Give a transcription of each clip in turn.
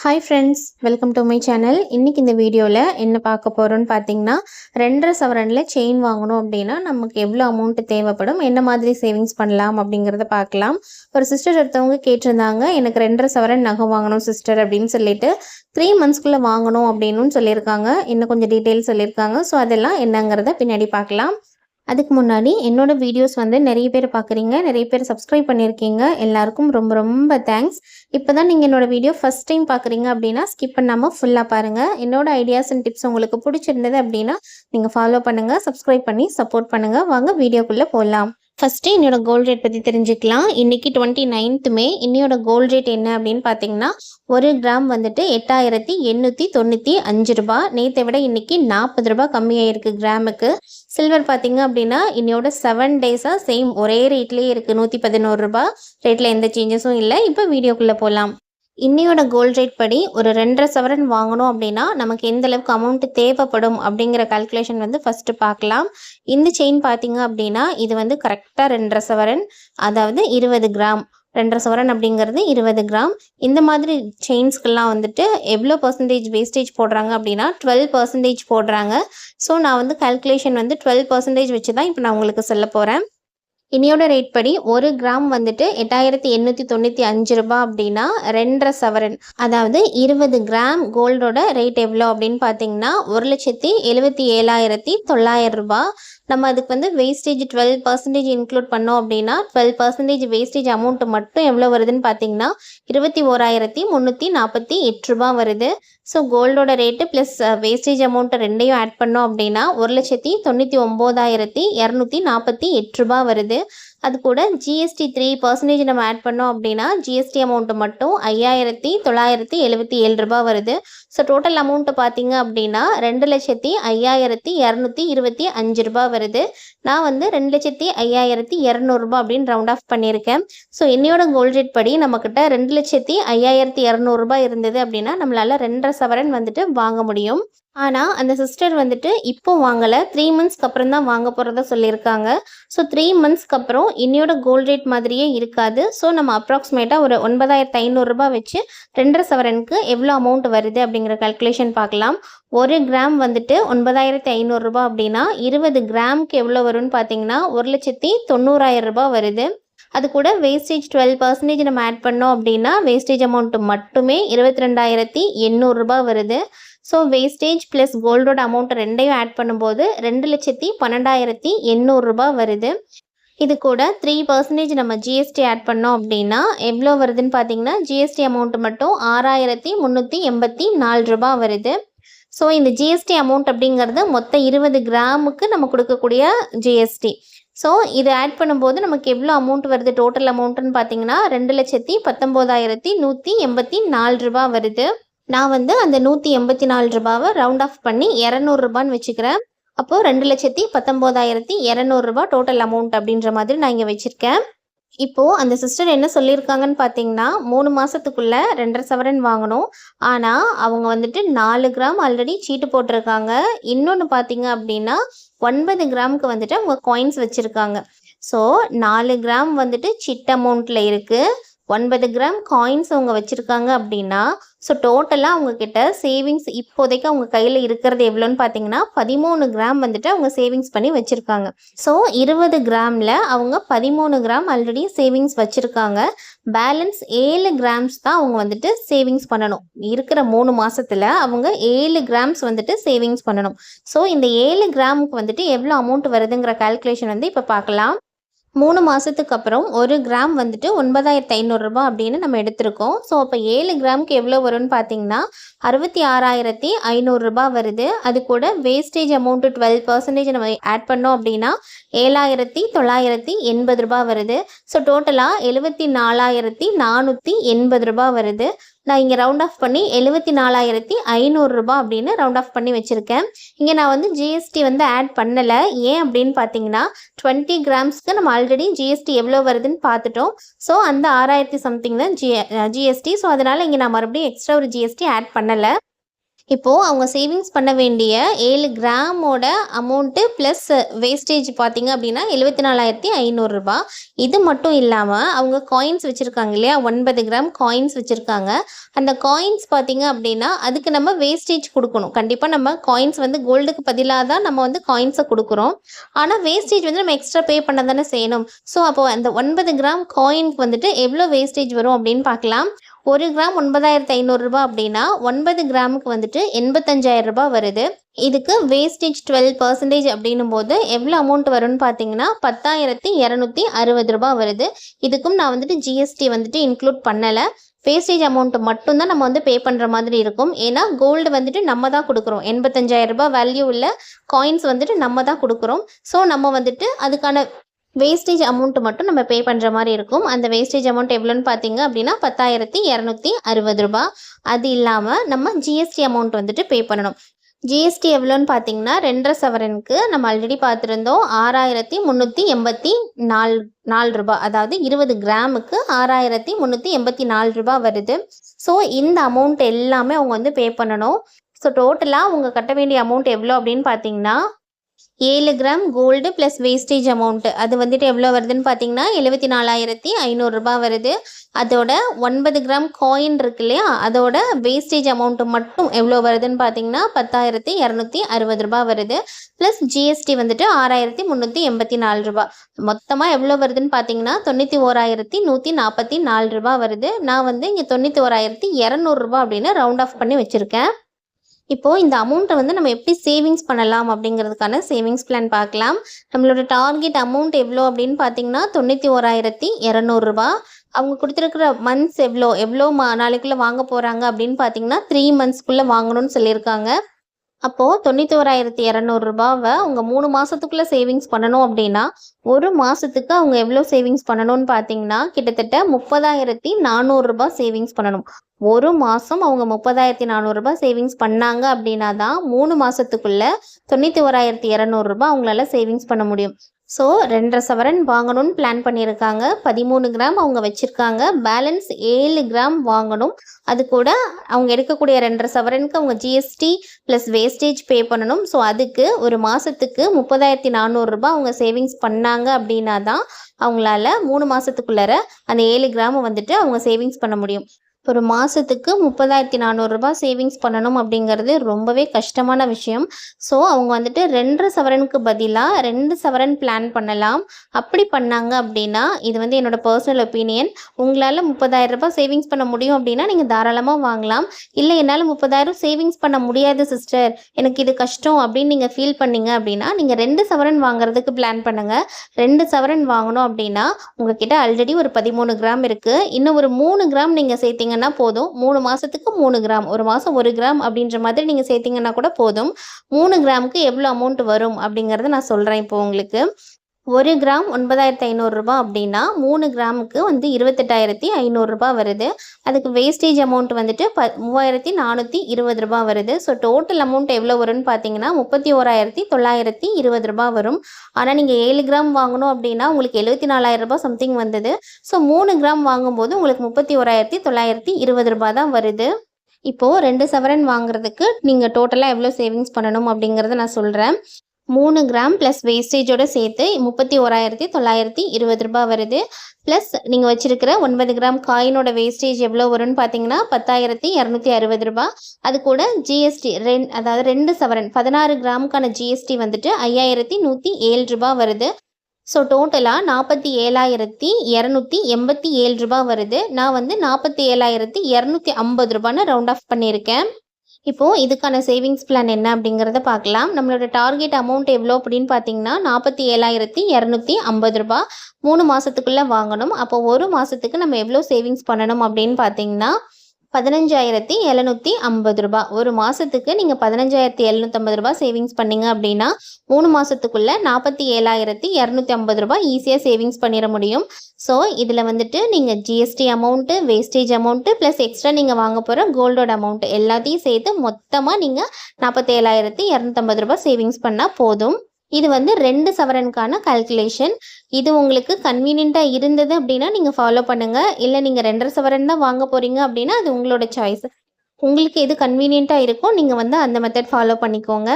Hi friends welcome to my channel இன்றைக்கி இந்த வீடியோவில் என்ன பார்க்க போகிறோன்னு பார்த்தீங்கன்னா ரெண்டரை சவரனில் செயின் வாங்கணும் அப்படின்னா நமக்கு எவ்வளோ அமௌண்ட் தேவைப்படும் என்ன மாதிரி சேவிங்ஸ் பண்ணலாம் அப்படிங்கிறத பார்க்கலாம். ஒரு சிஸ்டர் ஒருத்தவங்க கேட்டிருந்தாங்க எனக்கு ரெண்டரை சவரன் நகை வாங்கணும் சிஸ்டர் அப்படின்னு சொல்லிட்டு த்ரீ மந்த்ஸ்க்குள்ளே வாங்கணும் அப்படின்னு சொல்லியிருக்காங்க. இன்னும் கொஞ்சம் டீட்டெயில் சொல்லியிருக்காங்க. ஸோ அதெல்லாம் என்னங்கிறத பின்னாடி பார்க்கலாம். அதுக்கு முன்னாடி என்னோட வீடியோஸ் வந்து நிறைய பேர் பார்க்குறீங்க நிறைய பேர் சப்ஸ்கிரைப் பண்ணியிருக்கீங்க. எல்லாருக்கும் ரொம்ப ரொம்ப தேங்க்ஸ் இப்போ தான் நீங்கள் என்னோட வீடியோ ஃபஸ்ட் டைம் பார்க்குறீங்க அப்படின்னா ஸ்கிப் பண்ணாமல் ஃபுல்லாக பாருங்கள் என்னோடய ஐடியாஸ் அண்ட் டிப்ஸ் உங்களுக்கு பிடிச்சிருந்தது அப்படின்னா நீங்கள் ஃபாலோ பண்ணுங்கள் சப்ஸ்கிரைப் பண்ணி சப்போர்ட் பண்ணுங்கள் வாங்க வீடியோக்குள்ளே போகலாம் ஃபஸ்ட்டு என்னோட கோல்ட் ரேட் பற்றி தெரிஞ்சுக்கலாம். இன்றைக்கி டுவெண்ட்டி நைன்த் மே. இன்னையோட கோல்ட் ரேட் என்ன அப்படின்னு பார்த்தீங்கன்னா ஒரு கிராம் வந்துட்டு எட்டாயிரத்தி எண்ணூற்றி தொண்ணூற்றி அஞ்சு ரூபா நேற்றை விட இன்றைக்கி நாற்பது ரூபா கம்மியாயிருக்கு கிராமுக்கு சில்வர் பார்த்தீங்க அப்படின்னா இன்னையோட செவன் டேஸாக சேம் ஒரே ரேட்லேயே இருக்குது நூற்றி பதினோரு ரூபா ரேட்டில் எந்த சேஞ்சஸும் இல்லை. இப்போ வீடியோக்குள்ளே போகலாம் இன்னையோட கோல்ட் ரேட் படி ஒரு ரெண்டரை சவரன் வாங்கணும் அப்படின்னா நமக்கு எந்த அளவுக்கு அமௌண்ட் தேவைப்படும் அப்படிங்கிற கால்குலேஷன் வந்து ஃபஸ்ட்டு பார்க்கலாம். இந்த செயின் பார்த்தீங்க அப்படின்னா இது வந்து கரெக்டாக ரெண்டரை சவரன் அதாவது இருபது கிராம். ரெண்டரை சவரன் அப்படிங்கிறது இருபது கிராம். இந்த மாதிரி செயின்ஸ்க்கெல்லாம் வந்துட்டு எவ்வளோ பர்சன்டேஜ் வேஸ்டேஜ் போடுறாங்க அப்படின்னா டுவெல் பர்சன்டேஜ் போடுறாங்க. ஸோ நான் வந்து கால்குலேஷன் வந்து டுவெல் பர்சன்டேஜ் வச்சு தான் இப்போ நான் உங்களுக்கு சொல்ல போகிறேன் இனியோட ரேட் படி ஒரு கிராம் வந்துட்டு எட்டாயிரத்தி எண்ணூற்றி தொண்ணூற்றி அஞ்சு ரூபாய் அப்படின்னா ரெண்டரை சவரன். அதாவது இருபது கிராம் கோல்டோட ரேட் எவ்வளோ அப்படின்னு பார்த்தீங்கன்னா ஒரு லட்சத்தி எழுபத்தி ஏழாயிரத்தி தொள்ளாயிரம் ரூபாய். நம்ம அதுக்கு வந்து வேஸ்டேஜ் டுவெல் பர்சன்டேஜ் இன்க்ளூட் பண்ணோம் அப்படின்னா டுவெல் பர்சன்டேஜ் வேஸ்டேஜ் அமௌண்ட் மட்டும் எவ்வளோ வருதுன்னு பார்த்தீங்கன்னா இருபத்தி ஓராயிரத்தி முந்நூற்றி நாற்பத்தி எட்டு ரூபாய் வருது. ஸோ கோல்டோட ரேட்டு ப்ளஸ் வேஸ்டேஜ் அமௌண்ட்டு ரெண்டையும் ஆட் பண்ணோம் அப்படின்னா ஒரு லட்சத்தி தொண்ணூற்றி ஒம்போதாயிரத்தி இரநூத்தி நாற்பத்தி எட்டு ரூபா வருது. அது கூட ஜிஎஸ்டி த்ரீ பர்சன்டேஜ் நம்ம ஆட் பண்ணோம் அப்படின்னா ஜிஎஸ்டி அமௌண்ட்டு மட்டும் ஐயாயிரத்தி தொள்ளாயிரத்தி எழுபத்தி ஏழு ரூபா வருது. ஸோ டோட்டல் அமௌண்ட்டு பார்த்தீங்க அப்படின்னா ரெண்டு லட்சத்தி ஐயாயிரத்தி இரநூத்தி இருபத்தி அஞ்சு ரூபா வருது. நான் வந்து ரெண்டு லட்சத்தி ஐயாயிரத்தி இரநூறுபா அப்படின்னு ரவுண்ட் ஆஃப் பண்ணியிருக்கேன். ஸோ என்னையோட கோல் ரேட் படி நம்மக்கிட்ட ரெண்டு லட்சத்தி ஐயாயிரத்தி இரநூறுபா இருந்தது அப்படின்னா நம்மளால் ரெண்டரை சவரன் வந்துட்டு வாங்க முடியும். ஆனால் அந்த சிஸ்டர் வந்துட்டு இப்போ வாங்கலை. த்ரீ மந்த்ஸ்க்கு அப்புறம் தான் வாங்க போகிறதா சொல்லியிருக்காங்க. ஸோ த்ரீ மந்த்ஸ்க்கு அப்புறம் இன்னையோட கோல்ட் ரேட் மாதிரியே இருக்காது. ஸோ நம்ம அப்ராக்சிமேட்டாக ஒரு ஒன்பதாயிரத்து ஐநூறுரூபா வச்சு ரெண்டரை சவரனுக்கு எவ்வளோ அமௌண்ட் வருது அப்படிங்கிற கல்குலேஷன் பார்க்கலாம். ஒரு கிராம் வந்துட்டு ஒன்பதாயிரத்தி ஐநூறுரூபா அப்படின்னா இருபது கிராமுக்கு எவ்வளோ வரும்னு பார்த்தீங்கன்னா ஒரு லட்சத்தி தொண்ணூறாயிரம் ரூபாய் வருது. அது கூட வேஸ்டேஜ் டுவெல் பர்சன்டேஜ் நம்ம ஆட் பண்ணோம் அப்படின்னா வேஸ்டேஜ் அமௌண்ட்டு மட்டுமே இருபத்தி ரெண்டாயிரத்தி எண்ணூறுரூபா வருது. ஸோ வேஸ்டேஜ் ப்ளஸ் கோல்டோட அமௌண்ட் ரெண்டையும் ஆட் பண்ணும்போது ரெண்டு லட்சத்தி பன்னெண்டாயிரத்தி எண்ணூறுரூபா வருது. இது கூட த்ரீ பர்சன்டேஜ் நம்ம ஜிஎஸ்டி ஆட் பண்ணோம் அப்படின்னா எவ்வளோ வருதுன்னு பார்த்தீங்கன்னா ஜிஎஸ்டி அமௌண்ட் மட்டும் ஆறாயிரத்தி முந்நூற்றி எண்பத்தி நாலு ரூபா வருது. ஸோ இந்த ஜிஎஸ்டி அமௌண்ட் அப்படிங்கிறது மொத்த இருபது கிராமுக்கு நம்ம கொடுக்கக்கூடிய ஜிஎஸ்டி ஸோ இது ஆட் பண்ணும்போது நமக்கு எவ்வளோ அமௌண்ட் வருது? டோட்டல் அமௌண்ட்டுன்னு பார்த்தீங்கன்னா ரெண்டு லட்சத்தி பத்தொம்போதாயிரத்தி நூற்றி எண்பத்தி நாலு ரூபா வருது. நான் வந்து அந்த நூற்றி எண்பத்தி நாலு ரூபாவை ரவுண்ட் ஆஃப் பண்ணி இரநூறுபான்னு வச்சுக்கிறேன். அப்போது ரெண்டு லட்சத்தி பத்தொம்போதாயிரத்தி இரநூறுபா டோட்டல் அமௌண்ட் அப்படின்ற மாதிரி நான் இங்கே வச்சுருக்கேன். இப்போது அந்த சிஸ்டர் என்ன சொல்லியிருக்காங்கன்னு பார்த்தீங்கன்னா மூணு மாதத்துக்குள்ளே ரெண்டரை சவரன் வாங்கணும். ஆனால் அவங்க வந்துட்டு நாலு கிராம் ஆல்ரெடி சீட்டு போட்டிருக்காங்க. இன்னொன்று பார்த்தீங்க அப்படின்னா ஒன்பது கிராமுக்கு வந்துட்டு அவங்க காயின்ஸ் வச்சுருக்காங்க. ஸோ நாலு கிராம் வந்துட்டு சிட் அமௌண்ட்டில் இருக்குது ஒன்பது கிராம் காயின்ஸ் அவங்க வச்சுருக்காங்க அப்படின்னா ஸோ டோட்டலாக அவங்கக்கிட்ட சேவிங்ஸ் இப்போதைக்கு அவங்க கையில் இருக்கிறது எவ்வளோன்னு பார்த்தீங்கன்னா பதிமூணு கிராம் வந்துட்டு அவங்க சேவிங்ஸ் பண்ணி வச்சுருக்காங்க. ஸோ இருபது கிராமில் அவங்க பதிமூணு கிராம் ஆல்ரெடி சேவிங்ஸ் வச்சுருக்காங்க. பேலன்ஸ் ஏழு கிராம்ஸ் தான் அவங்க வந்துட்டு சேவிங்ஸ் பண்ணணும். இருக்கிற மூணு மாதத்தில் அவங்க ஏழு கிராம்ஸ் வந்துட்டு சேவிங்ஸ் பண்ணணும். ஸோ இந்த ஏழு கிராமுக்கு வந்துட்டு எவ்வளோ அமௌண்ட் வருதுங்கிற கால்குலேஷன் வந்து இப்போ பார்க்கலாம் மூணு மாதத்துக்கு அப்புறம் ஒரு கிராம் வந்துட்டு ஒன்பதாயிரத்து ஐநூறுரூபா அப்படின்னு நம்ம எடுத்திருக்கோம். ஸோ அப்போ ஏழு கிராமுக்கு எவ்வளோ வரும்னு பார்த்தீங்கன்னா அறுபத்தி ஆறாயிரத்தி ஐநூறுரூபா வருது. அது கூட வேஸ்டேஜ் அமௌண்ட்டு டுவெல் பர்சன்டேஜ் நம்ம ஆட் பண்ணோம் அப்படின்னா ஏழாயிரத்தி தொள்ளாயிரத்தி எண்பது ரூபா வருது. ஸோ டோட்டலாக எழுபத்தி நாலாயிரத்தி நானூற்றி எண்பது ரூபா வருது. நான் இங்கே ரவுண்ட் ஆஃப் பண்ணி எழுபத்தி நாலாயிரத்தி ஐநூறுரூபா அப்படின்னு ரவுண்ட் ஆஃப் பண்ணி வச்சுருக்கேன். இங்கே நான் வந்து ஜிஎஸ்டி வந்து ஆட் பண்ணலை. ஏன் அப்படின்னு பார்த்தீங்கன்னா டுவெண்ட்டி கிராம்ஸ்க்கு நம்ம ஆல்ரெடி ஜிஎஸ்டி எவ்வளோ வருதுன்னு பார்த்துட்டோம் ஸோ அந்த ஆறாயிரத்தி சம்திங் தான் ஜி ஜிஎஸ்டி ஸோ அதனால் இங்கே நான் மறுபடியும் எக்ஸ்ட்ரா ஒரு ஜிஎஸ்டி ஆட் பண்ணலை. இப்போது அவங்க சேவிங்ஸ் பண்ண வேண்டிய ஏழு கிராமோட அமௌண்ட்டு ப்ளஸ் வேஸ்டேஜ் பார்த்தீங்க அப்படின்னா எழுபத்தி நாலாயிரத்தி ஐநூறுரூபா இது மட்டும் இல்லாமல் அவங்க காயின்ஸ் வச்சுருக்காங்க இல்லையா? ஒன்பது கிராம் காயின்ஸ் வச்சுருக்காங்க. அந்த காயின்ஸ் பார்த்தீங்க அப்படின்னா அதுக்கு நம்ம வேஸ்டேஜ் கொடுக்கணும். கண்டிப்பாக நம்ம காயின்ஸ் வந்து கோல்டுக்கு பதிலாக தான் நம்ம வந்து காயின்ஸை கொடுக்குறோம். ஆனால் வேஸ்டேஜ் வந்து நம்ம எக்ஸ்ட்ரா பே பண்ண தானே செய்யணும். ஸோ அப்போ அந்த ஒன்பது கிராம் காயினுக்கு வந்துட்டு எவ்வளோ வேஸ்டேஜ் வரும் அப்படின்னு பார்க்கலாம். ஒரு கிராம் ஒன்பதாயிரத்து ஐநூறுரூபா அப்படின்னா ஒன்பது கிராமுக்கு வந்துட்டு எண்பத்தஞ்சாயிரம் ரூபாய் வருது. இதுக்கு வேஸ்டேஜ் டுவெல் பர்சன்டேஜ் அப்படின்னும் போது எவ்வளோ அமௌண்ட் வரும்னு பார்த்தீங்கன்னா பத்தாயிரத்தி இரநூத்தி அறுபது ரூபா வருது. இதுக்கும் நான் வந்துட்டு ஜிஎஸ்டி வந்துட்டு இன்க்ளூட் பண்ணலை. வேஸ்டேஜ் அமௌண்ட்டு மட்டும்தான் நம்ம வந்து பே பண்ணுற மாதிரி இருக்கும். ஏன்னா கோல்டு வந்துட்டு நம்ம தான் கொடுக்குறோம். எண்பத்தஞ்சாயிரம் ரூபாய் வேல்யூ உள்ள காயின்ஸ் வந்துட்டு நம்ம தான் கொடுக்குறோம். ஸோ நம்ம வந்துட்டு அதுக்கான வேஸ்டேஜ் அமௌண்ட் மட்டும் நம்ம பே பண்ணுற மாதிரி இருக்கும். அந்த வேஸ்டேஜ் அமௌண்ட் எவ்வளோன்னு பார்த்தீங்க அப்படின்னா பத்தாயிரத்தி இரநூத்தி அறுபது ரூபாய் அது இல்லாமல் நம்ம ஜிஎஸ்டி அமௌண்ட் வந்துட்டு பே பண்ணணும். ஜிஎஸ்டி எவ்வளோன்னு பார்த்தீங்கன்னா ரெண்டரை சவரனுக்கு நம்ம ஆல்ரெடி பார்த்துருந்தோம் ஆறாயிரத்தி முந்நூற்றி எண்பத்தி நாலு நாலு ரூபாய் அதாவது இருபது கிராமுக்கு ஆறாயிரத்தி முந்நூற்றி எண்பத்தி நாலு ரூபாய் வருது. ஸோ இந்த அமௌண்ட் எல்லாமே அவங்க வந்து பே பண்ணணும். ஸோ டோட்டலாக அவங்க கட்ட வேண்டிய அமௌண்ட் எவ்வளோ அப்படின்னு பார்த்தீங்கன்னா ஏழு gram gold plus wastage amount அது வந்துட்டு எவ்வளோ வருதுன்னு பார்த்தீங்கன்னா எழுபத்தி நாலாயிரத்தி ஐநூறுரூபா வருது. அதோட ஒன்பது கிராம் காயின் இருக்கு இல்லையா? அதோட வேஸ்டேஜ் அமௌண்ட்டு மட்டும் எவ்வளோ வருதுன்னு பார்த்தீங்கன்னா பத்தாயிரத்தி இரநூத்தி அறுபது ரூபா வருது. ப்ளஸ் ஜிஎஸ்டி வந்துட்டு ஆறாயிரத்தி முந்நூற்றி எண்பத்தி நாலு ரூபா மொத்தமாக எவ்வளோ வருதுன்னு பார்த்தீங்கன்னா தொண்ணூற்றி ஓராயிரத்தி நூற்றி நாற்பத்தி நாலு ரூபா வருது. நான் வந்து இங்கே தொண்ணூற்றி ஓராயிரத்தி இரநூறுபா அப்படின்னு ரவுண்ட் ஆஃப் பண்ணி வச்சுருக்கேன். இப்போது இந்த அமௌண்ட்டை வந்து நம்ம எப்படி சேவிங்ஸ் பண்ணலாம் அப்படிங்கிறதுக்கான சேவிங்ஸ் பிளான் பார்க்கலாம். நம்மளோட டார்கெட் அமௌண்ட் எவ்வளோ அப்படின்னு பார்த்தீங்கன்னா தொண்ணூற்றி ஓராயிரத்தி இரநூறுபா அவங்க கொடுத்துருக்குற மந்த்ஸ் எவ்வளோ எவ்வளோ மா நாளைக்குள்ளே வாங்க போகிறாங்க அப்படின்னு பார்த்தீங்கன்னா த்ரீ மந்த்ஸ்க்குள்ளே வாங்கணும்னு சொல்லியிருக்காங்க. அப்போது தொண்ணூற்றி ஓராயிரத்தி இரநூறுபாவை அவங்க மூணு மாதத்துக்குள்ளே சேவிங்ஸ் பண்ணணும் அப்படின்னா ஒரு மாதத்துக்கு அவங்க எவ்வளோ சேவிங்ஸ் பண்ணணும்னு பார்த்தீங்கன்னா கிட்டத்தட்ட முப்பதாயிரத்தி நானூறுரூபா சேவிங்ஸ் பண்ணணும். ஒரு மாதம் அவங்க முப்பதாயிரத்தி நானூறுரூபா சேவிங்ஸ் பண்ணாங்க அப்படின்னா தான் மூணு மாதத்துக்குள்ளே தொண்ணூற்றி ஓராயிரத்தி இரநூறுபா அவங்களால சேவிங்ஸ் பண்ண முடியும். ஸோ ரெண்டரை சவரன் வாங்கணும்னு பிளான் பண்ணியிருக்காங்க. பதிமூணு கிராம் அவங்க வச்சுருக்காங்க. பேலன்ஸ் ஏழு கிராம் வாங்கணும். அது கூட அவங்க எடுக்கக்கூடிய ரெண்டரை சவரனுக்கு அவங்க ஜிஎஸ்டி ப்ளஸ் வேஸ்டேஜ் பே பண்ணணும். ஸோ அதுக்கு ஒரு மாதத்துக்கு முப்பதாயிரத்தி நானூறுரூபா அவங்க சேவிங்ஸ் பண்ணாங்க அப்படின்னா தான் அவங்களால மூணு மாதத்துக்குள்ளார அந்த ஏழு கிராமம் வந்துட்டு அவங்க சேவிங்ஸ் பண்ண முடியும். ஒரு மாதத்துக்கு முப்பதாயிரத்தி நானூறுரூபா சேவிங்ஸ் பண்ணணும் அப்படிங்கிறது ரொம்பவே கஷ்டமான விஷயம். ஸோ அவங்க வந்துட்டு ரெண்டரை சவரனுக்கு பதிலாக ரெண்டு சவரன் பிளான் பண்ணலாம். அப்படி பண்ணாங்க அப்படின்னா இது வந்து என்னோட பர்சனல் ஒப்பீனியன் உங்களால் முப்பதாயிரரூபா சேவிங்ஸ் பண்ண முடியும் அப்படின்னா நீங்கள் தாராளமாக வாங்கலாம். இல்லை என்னால் முப்பதாயிரம் சேவிங்ஸ் பண்ண முடியாது சிஸ்டர் எனக்கு இது கஷ்டம் அப்படின்னு நீங்கள் ஃபீல் பண்ணீங்க அப்படின்னா நீங்கள் ரெண்டு சவரன் வாங்குறதுக்கு பிளான் பண்ணுங்கள் ரெண்டு சவரன் வாங்கணும் அப்படின்னா உங்ககிட்ட ஆல்ரெடி ஒரு பதிமூணு கிராம் இருக்குது இன்னும் ஒரு மூணு கிராம் நீங்கள் சேர்த்தீங்க சேர்த்தீங்கன்னா போதும். மூணு மாதத்துக்கு மூணு கிராம். ஒரு மாதம் ஒரு கிராம் அப்படின்ற மாதிரி நீங்கள் சேர்த்தீங்கன்னா கூட போதும். மூணு கிராமுக்கு எவ்வளோ அமௌண்ட் வரும் அப்படிங்கிறத நான் சொல்கிறேன் இப்போ உங்களுக்கு. ஒரு கிராம் ஒன்பதாயிரத்தி ஐநூறுரூபா அப்படின்னா மூணு கிராமுக்கு வந்து இருபத்தெட்டாயிரத்தி ஐநூறுரூபா வருது. அதுக்கு வேஸ்டேஜ் அமௌண்ட் வந்துட்டு ப மூவாயிரத்தி நானூற்றி இருபது ரூபா வருது. ஸோ டோட்டல் அமௌண்ட் எவ்வளோ வரும்னு பார்த்தீங்கன்னா முப்பத்தி ஓராயிரத்தி தொள்ளாயிரத்தி இருபது ரூபா வரும். ஆனால் நீங்கள் ஏழு கிராம் வாங்கணும் அப்படின்னா உங்களுக்கு எழுபத்தி நாலாயிரம் ரூபாய் சம்திங் வந்தது. ஸோ மூணு கிராம் வாங்கும்போது உங்களுக்கு முப்பத்தி ஓராயிரத்தி தொள்ளாயிரத்தி இருபது ரூபா தான் வருது. இப்போது ரெண்டு சவரன் வாங்குறதுக்கு நீங்கள் டோட்டலாக எவ்வளோ சேவிங்ஸ் பண்ணணும் அப்படிங்கிறத நான் சொல்கிறேன் மூணு கிராம் ப்ளஸ் வேஸ்டேஜோடு சேர்த்து முப்பத்தி ஓராயிரத்தி தொள்ளாயிரத்தி இருபது ரூபாய் வருது. ப்ளஸ் நீங்கள் வச்சுருக்கிற ஒன்பது கிராம் காயினோட வேஸ்டேஜ் எவ்வளோ வரும்னு பார்த்தீங்கன்னா பத்தாயிரத்தி இரநூத்தி அறுபது ரூபாய். அது கூட ஜிஎஸ்டி ரெண் அதாவது ரெண்டு சவரன் பதினாறு கிராமுக்கான ஜிஎஸ்டி வந்துட்டு ஐயாயிரத்தி நூற்றி ஏழு ரூபாய் வருது. ஸோ டோட்டலாக நாற்பத்தி ஏழாயிரத்தி இரநூத்தி எண்பத்தி ஏழு ரூபாய் வருது. நான் வந்து நாற்பத்தி ஏழாயிரத்தி இரநூத்தி ஐம்பது ரூபான்னு ரவுண்ட் ஆஃப் பண்ணியிருக்கேன். இப்போது இதுக்கான சேவிங்ஸ் பிளான் என்ன அப்படிங்கிறத பார்க்கலாம். நம்மளோட டார்கெட் அமௌண்ட் எவ்வளோ அப்படின்னு பார்த்தீங்கன்னா நாற்பத்தி ஏழாயிரத்தி இரநூத்தி ஐம்பது ரூபா மூணு மாதத்துக்குள்ளே வாங்கணும். அப்போ ஒரு மாதத்துக்கு நம்ம எவ்வளோ சேவிங்ஸ் பண்ணணும் அப்படின்னு பார்த்தீங்கன்னா பதினஞ்சாயிரத்தி எழுநூற்றி ஐம்பது ரூபா. ஒரு மாதத்துக்கு நீங்கள் பதினஞ்சாயிரத்தி எழுநூற்றம்பது ரூபா சேவிங்ஸ் பண்ணீங்க அப்படின்னா மூணு மாதத்துக்குள்ளே நாற்பத்தி ஏழாயிரத்தி இரநூத்தி ஐம்பது ரூபாய் ஈஸியாக சேவிங்ஸ் பண்ணிட முடியும். ஸோ இதில் வந்துட்டு நீங்கள் GST amount wastage amount plus extra நீங்கள் வாங்க போகிற கோல்டோட அமௌண்ட்டு எல்லாத்தையும் சேர்த்து மொத்தமாக நீங்கள் நாற்பத்தேழாயிரத்தி இரநூத்தம்பது ரூபாய் சேவிங்ஸ் பண்ணால் போதும். இது வந்து ரெண்டு சவரனுக்கான கால்குலேஷன் இது உங்களுக்கு கன்வீனியண்ட்டாக இருந்தது அப்படின்னா நீங்கள் ஃபாலோ பண்ணுங்கள் இல்லை நீங்கள் ரெண்டரை சவரன் தான் வாங்க போகிறீங்க அப்படின்னா அது உங்களோட சாய்ஸ் உங்களுக்கு எது கன்வீனியண்ட்டாக இருக்கோ நீங்கள் வந்து அந்த மெத்தட் ஃபாலோ பண்ணிக்கோங்க.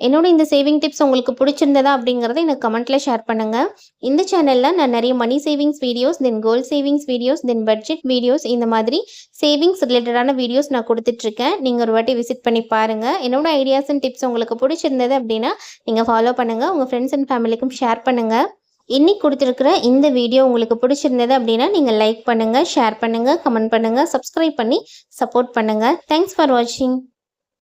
என்னோட இந்த சேவிங் டிப்ஸ் உங்களுக்கு பிடிச்சிருந்ததா அப்படிங்கிறத எனக்கு கமெண்ட்டில் ஷேர் பண்ணுங்கள் இந்த சேனலில் நான் நிறைய money savings videos then gold savings videos then budget videos இந்த மாதிரி சேவிங்ஸ் ரிலேட்டடான வீடியோஸ் நான் கொடுத்துட்ருக்கேன் நீங்கள் ஒரு வாட்டி விசிட் பண்ணி பாருங்கள் என்னோட ஐடியாஸ் அண்ட் டிப்ஸ் உங்களுக்கு பிடிச்சிருந்தது அப்படின்னா நீங்கள் ஃபாலோ பண்ணுங்கள் உங்கள் ஃப்ரெண்ட்ஸ் அண்ட் ஃபேமிலிக்கும் ஷேர் பண்ணுங்கள் இன்னைக்கு கொடுத்துருக்குற இந்த வீடியோ உங்களுக்கு பிடிச்சிருந்தது அப்படின்னா நீங்கள் லைக் பண்ணுங்கள் ஷேர் பண்ணுங்கள் கமெண்ட் பண்ணுங்கள் சப்ஸ்கிரைப் பண்ணி சப்போர்ட் பண்ணுங்கள் தேங்க்ஸ் ஃபார் வாட்சிங்